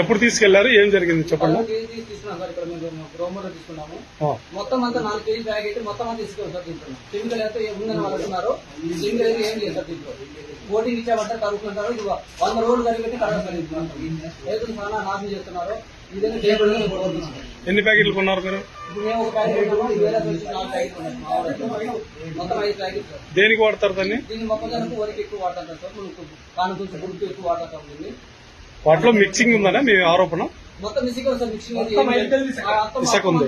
ఎప్పుడు తీసుకెళ్ళారు? ఏం జరిగింది? చెప్పండి. మొత్తం అంతా నాలుగు కేజీ బ్యాగ్ అయితే మొత్తం అంతా తీసుకెళ్ళి సార్ తింటున్నాం కెమికల్ అయితే ఉందని వాళ్ళు అంటున్నారు ఈ కెమికల్ అయితే ఏం లేదు సార్ దీంట్లో. ఓటింగ్ ఇచ్చామంటే కలుపుకుంటారు ఇది వంద రోజులు కరిగిపెట్టి చాలా నాశనం చేస్తున్నారు. ఎన్ని ప్యాకెట్లు కొన్నారు మీరు? దేనికి వాడతారు దాన్ని? మొక్కజొన్నకు వరకు ఎక్కువ వాడతాం సార్ గుర్తు ఎక్కువ వాడతాం దీన్ని. వాటిలో మిక్సింగ్ ఉందనే మీ ఆరోపణ. ఇసుక. ఉంది.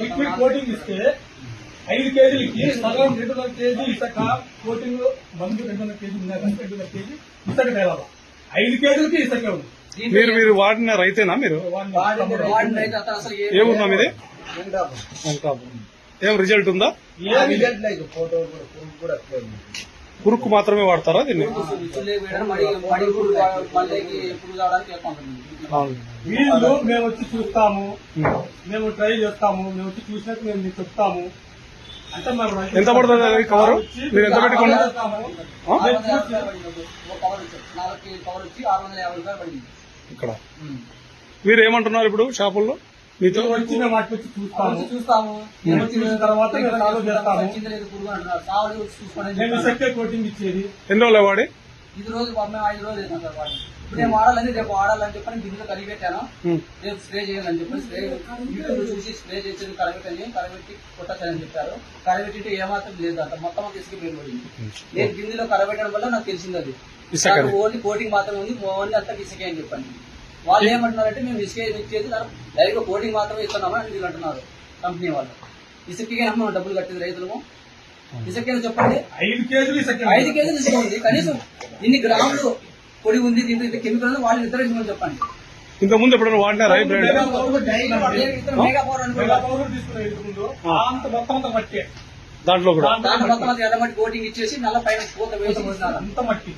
లిక్విడ్ కోటింగ్ ఇస్తే ఐదు కేజీలకి సగం రెండున్నర కేజీ ఇసుక కోటింగ్ మందు రెండున్నర కేజీ ఉన్నాయి కానీ రెండున్నర కేజీ ఇసుక తేలాల ఐదు కేజీలకి ఇసుకే ఉంది. దీంట్లో మీరు మీరు వాడిన రైతేనా మీరు? వాడిని వాడిన- వాడిన రైతు అతను అసలు ఏ- ఏ ఊరు మీది ఏం రిజల్ట్ ఉందా. పురుకు మాత్రమే వాడతారా దీన్ని. వీళ్ళు మేము వచ్చి చూస్తాము. మేము ట్రై చేస్తాము మేము వచ్చి చూసినట్టు మేము మీకు చెప్తాము అంటే ఎంత పడుతుంది కవరు? మీరు ఎంత పెట్టుకున్నారు? పడింది ఇక్కడ మీరు ఏమంటున్నారు ఇప్పుడు షాపుల్లో మీతో మేము వచ్చి మేము వాటికి వచ్చి చూస్తాము. చూస్తాము. తర్వాత చెప్పాను. సెక్కే కోటింగ్ ఇచ్చేది. ఎన్ని రోజులు వాడి? ఇది రోజు మేము ఐదు రోజులు వేసాం సార్ వాడిని ఇప్పుడు నేను వాడాలని రేపు వాడాలని చెప్పని గిన్నెలో కలిగి పెట్టాను. రేపు స్ప్రే చేయాలని చెప్పి స్ప్రే యూట్యూబ్ చూసి స్ప్రే చేసేది కరగట్టని కరగట్టి కొట్టచ్చని చెప్పారు. కరగట్టింటే ఏమాత్రం లేదు అంట మొత్తం ఇసుక పేరు పడింది. నేను గిన్నెలో కరగట్టడం వల్ల నాకు తెలిసింది అది. ఓన్లీ కోటింగ్ మాత్రమే ఉంది. ఓన్లీ అంతా ఇసుకే అని చెప్పండి వాళ్ళు ఏమంటున్నారంటే మేము ఇసుకే ఇచ్చేది డైరెక్ట్ కోటింగ్ మాత్రమే ఇస్తున్నామని అని వీళ్ళు అంటున్నారు కంపెనీ వాళ్ళు. ఇసుకే మనం డబ్బులు కట్టింది రైతులము. ఇసుకేనా చెప్పండి? ఐదు కేజీలు ఐదు కేజీలు ఇసుక ఉంది. కనీసం ఇన్ని గ్రాములు పొడి ఉంది దీంట్లో ఇంత కెమికల్ వాళ్ళు నిర్ధారించమని చెప్పండి. ఇంత ముందు ఎప్పుడైనా వాడినారా దాంట్లో కూడా దాంట్లో మొత్తం ఎర్రమట్టి కోటింగ్ ఇచ్చేసి నల్ల పైన పూత వేసి. అంత మట్టి.